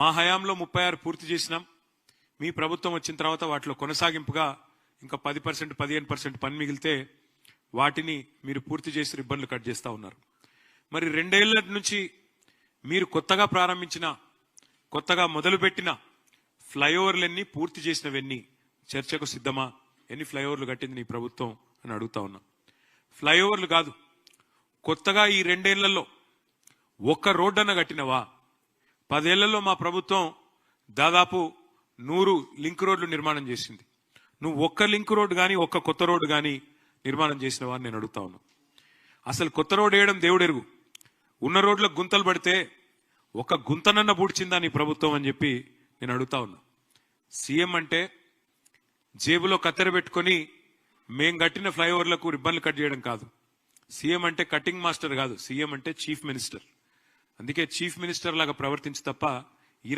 మా హయాంలో ముప్పై ఆరు పూర్తి చేసినాం. మీ ప్రభుత్వం వచ్చిన తర్వాత వాటిలో కొనసాగింపుగా ఇంకా పది పర్సెంట్ పదిహేను పర్సెంట్ పని మిగిలితే వాటిని మీరు పూర్తి చేసి రిబ్బన్లు కట్ చేస్తూ ఉన్నారు. మరి రెండేళ్ళ నుంచి మీరు కొత్తగా ప్రారంభించిన కొత్తగా మొదలుపెట్టిన ఫ్లైఓవర్లన్నీ పూర్తి చేసినవన్నీ చర్చకు సిద్ధమా? ఎన్ని ఫ్లైఓవర్లు కట్టింది నీ ప్రభుత్వం అని అడుగుతా ఉన్నా. ఫ్లైఓవర్లు కాదు కొత్తగా ఈ రెండేళ్ళలో ఒక్క రోడ్డన్న కట్టినవా? పదేళ్ళలో మా ప్రభుత్వం దాదాపు నూరు లింక్ రోడ్లు నిర్మాణం చేసింది. నువ్వు ఒక్క లింక్ రోడ్డు కానీ ఒక్క కొత్త రోడ్డు కానీ నిర్మాణం చేసినవా నేను అడుగుతా ఉన్నా. అసలు కొత్త రోడ్డు వేయడం దేవుడెరుగు. ఉన్న రోడ్లకు గుంతలు పడితే ఒక గుంతనన్న పూడ్చిందా నీ ప్రభుత్వం అని చెప్పి నేను అడుగుతా ఉన్నా. సీఎం అంటే జేబులో కత్తెర పెట్టుకొని మేం కట్టిన ఫ్లైఓవర్లకు రిబ్బన్లు కట్ చేయడం కాదు. సీఎం అంటే కటింగ్ మాస్టర్ కాదు. సీఎం అంటే చీఫ్ మినిస్టర్. అందుకే చీఫ్ మినిస్టర్ లాగా ప్రవర్తించి తప్ప